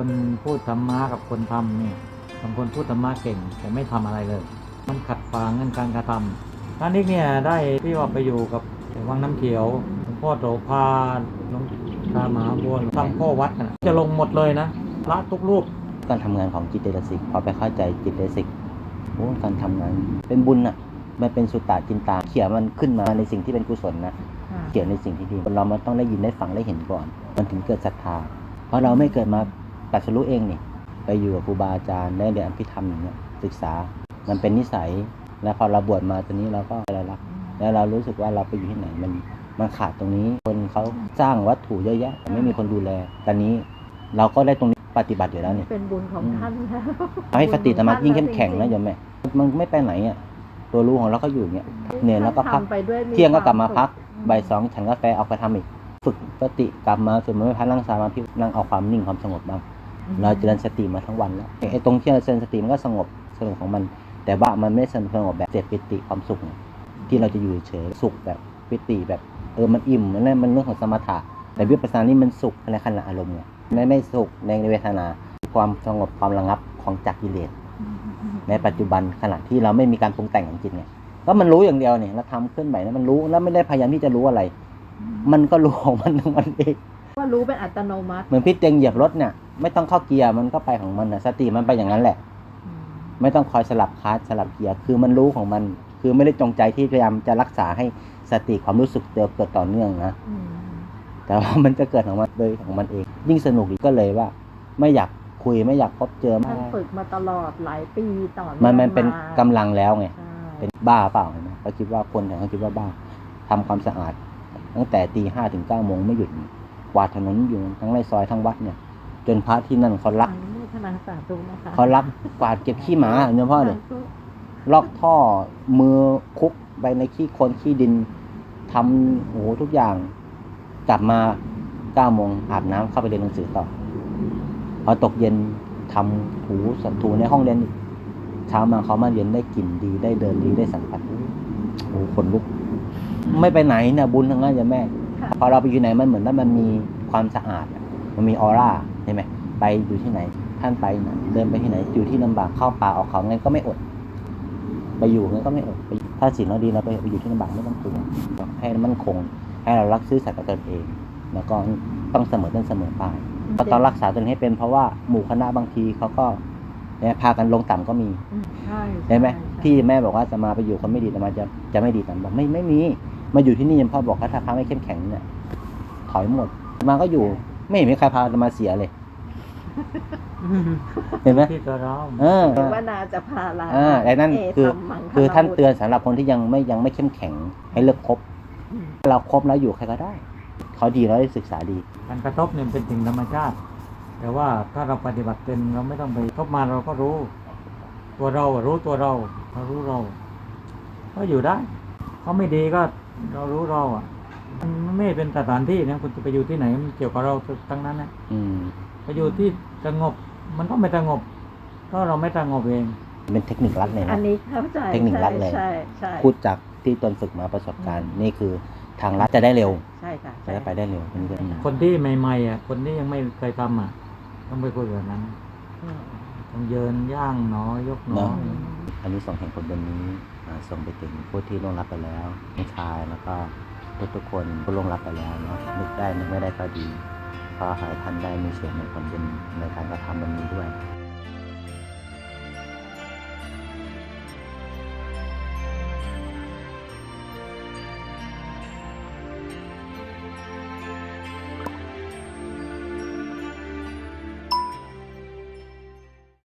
คนพูดธรรมะกับคนทำเนี่ยบางคนพูดธรรมะเก่งแต่ไม่ทำอะไรเลย มันขัดขวางกันการกระทำท่านนี้เนี่ยได้ที่ว่าไปอยู่กับวังน้ำเขียวหลวงพ่อโสภาหลวงตามหาบัวหลวงตั้งพ่อวัดนะจะลงหมดเลยนะพระทุกรูปการทำงานของจิตเตสิกพอไปเข้าใจจิตเตสิกโอ้การทำงานเป็นบุญอะมันเป็นสุตตะจินตาเขียนมันขึ้นมาในสิ่งที่เป็นกุศลนะเขียนในสิ่งที่ดีเรามันต้องได้ยินได้ฟังได้เห็นก่อน มันถึงเกิดศรัทธาเพราะเราไม่เกิดมา ตรัดสรู้เองนี่ไปอยู่กับครูบาอาจารย์ได้เรียนอภิธรรมอย่างเงี้ยศึกษามันเป็นนิสัย แล้วพอเราบวชมาตอนนี้เราก็อะไรละแล้วเรารู้สึกว่าเราไปอยู่ที่ไหนมันมันขาดตรงนี้ คนเขาสร้างวัตถุเยอะแยะแต่ไม่มีคนดูแลตอนนี้เราก็ได้ตรงนี้ปฏิบัติอยู่แล้วเนี่ยเป็นบุญของท่านแล้วทำให้สติสมาธิยิ่งเข้มแข็งนะโยมแม่มันไม่ไปไหนอะตัวรู้ของเราก็อยู่อย่างเงี้ยเนี่ยแล้วก็พักทำไปด้วยเที่ยงก็กลับมาควพักสุขบ่ายสองฉันกาแฟเอาไปทำอีก ฝึกสติกลับมาสวดมนต์ไหว้พระนั่งสมาธินั่งเอาความนิ่งความสงบบ้าง เราเจริญสติมาทั้งวันแล้วไอ้ตรงที่เราเจริญสติมันก็สงบสงบของมัน แต่ว่ามันไม่สงบแบบเสพปิติความสุข ที่เราจะอยู่เฉยๆสุขแบบปิติแบบเออมันอิ่มมันนั่นมันเรื่องของสมถะ แต่วิปัสสนานี่มันสุขในขณะอารมณ์ไงไม่ไม่สุขในเวทนา ความสงบความระงับของจากกิเลสในปัจจุบันขณะที่เราไม่มีการปรุงแต่งของจิตเนี่ยก็มันรู้อย่างเดียวเนี่ยเราทำขึ้นใหม่แล้วมันรู้แล้วไม่ได้พยายามที่จะรู้อะไร มันก็รู้ของมันของมันเองว่ารู้เป็นอัตโนมัติ เหมือนพี่เต็งเหยียบรถเนี่ย ไม่ต้องเข้าเกียร์มันก็ไปของมันนะสติมันไปอย่างนั้นแหละ ไม่ต้องคอยสลับคลัสสลับเกียร์คือมันรู้ของมัน คือไม่ได้จงใจที่พยายามจะรักษาให้สติความรู้สึกเติมเกิดต่อเนื่องนะอืมแต่ว่ามันจะเกิดของมันโดยของมันเอง ยิ่งสนุกอีกก็เลยว่า ไม่อยากคุยไม่อยากพบเจอท่านฝึกมาตลอดหลายปีต่อเนื่องมันมันเป็นากำลังแล้วไงใช่เป็นบ้าเปล่าเห็นไหมเขาคิดว่าคนแต่เขาคิดว่าบ้าทำความสะอาด ตั้งแต่ตีห้าถึงเก้าโมงไม่หยุดกวาดถนนอยู่ทั้งในซอยทั้งวัดเนี่ย จนพระที่นั่นเขารักอนุโมทนาสาธุนะคะเขารักกวาดเก็บขี้หมาเนี่ยพ่อเนี่ยลอกท่อมือคุกไปในขี้โคลนขี้ดินทำโอ้โหทุกอย่าง กลับมาเก้าโมงอาบน้ำเข้าไปเรียนหนังสือต่อพอตกเย็นทำถูสัถูในห้องเรียนอีกเช้ามาเขามาเรียนได้กลิ่นดีได้เดินดีได้สัมผัสโอ้โหขนลุก ไม่ไปไหนเนี่ยบุญทั้งนั้นจ้ะแม่ค่ะพอเราไปอยู่ไหนมันเหมือนว่ามันมีความสะอาดอะมันมีออร่า ใช่ไหมไปอยู่ที่ไหน ท่านไปไหนเดินไปที่ไหน อยู่ที่ลำบากเข้าป่าออกเขาไงก็ไม่อด ไปอยู่ไงก็ไม่อดไปถ้าสิ่งเราดีเราไปไปอยู่ที่ลำบากไม่ต้องกลัวให้มันคง ให้เรารักซื่อสัตย์กับตนเอง แล้วก็ต้องเสมอต้นเสมอปลายก็ต้องรักษาตนให้เป็นเพราะว่าหมู่คณะบางทีเขาก็เนี่ยพากันลงต่ำก็มีอืมใช่ใช่ไหมใช่ที่แม่บอกว่าจะมาไปอยู่คนไม่ดีแต่มาจะจะไม่ดีแต่บอกไม่ไม่มี มาอยู่ที่นี่ยังพ่อบอกว่าถ้าพระไม่เข้มแข็งเนี่ยถอยหมด มาก็อยู่ ไม่เห็นมีใครพาจะมาเสียเลย เห็นไหมที่ตัวเราเออว่านาจะพาลาเออแต่นั่นเคือธรรมังคือท่านคลวุฒิเตือนสำหรับคนที่ยังไม่ยังไม่เข้มแข็งให้เลิกคบอืมเราคบแล้วอยู่ใครก็ได้ เขาดีแล้วได้ศึกษาดีการกระทบเนี่ยเป็นสิ่งธรรมชาติ แต่ว่าถ้าเราปฏิบัติเป็นเราไม่ต้องไปทบมาเราก็รู้ ตัวเราอะรู้ตัวเราเรารู้เรา ก็อยู่ได้เขาไม่ดีก็เรารู้เราอะ มันไม่เป็นสถานที่นะคุณจะไปอยู่ที่ไหนมันเกี่ยวกับเราทั้งนั้นนะอืมไปอยู่ที่สงบ มันก็ไม่สงบ ก็เราไม่สงบเอง เป็นเทคนิคลัดเลยอันะ นนี้เข้าใจเทคนิคลัดเลย ใช่ใช่พูดจากที่ตนฝึกมาประสบการณ์ นี่คือทางลัดจะได้เร็วใช่ค่ะจะได้ไปได้เร็วอันนี้ก็คนที่ใหม่ๆอะ คนที่ยังไม่เคยทำอะ ต้องไปคุยแบบนั้นอืมต้องเยินย่างหนอยกหนออืมอันนี้ส่งแห่งผลบุญนี้อ่าส่งไปถึงผู้ที่ล่วงลับไปแล้วทั้งชายแล้วก็ ทุกๆคนก็ล่วงลับไปแล้วเนาะนึกได้นึกไม่ได้ก็ดีพอให้ท่านได้มีเสียงในผลบุญในการกระทำวันนี้วย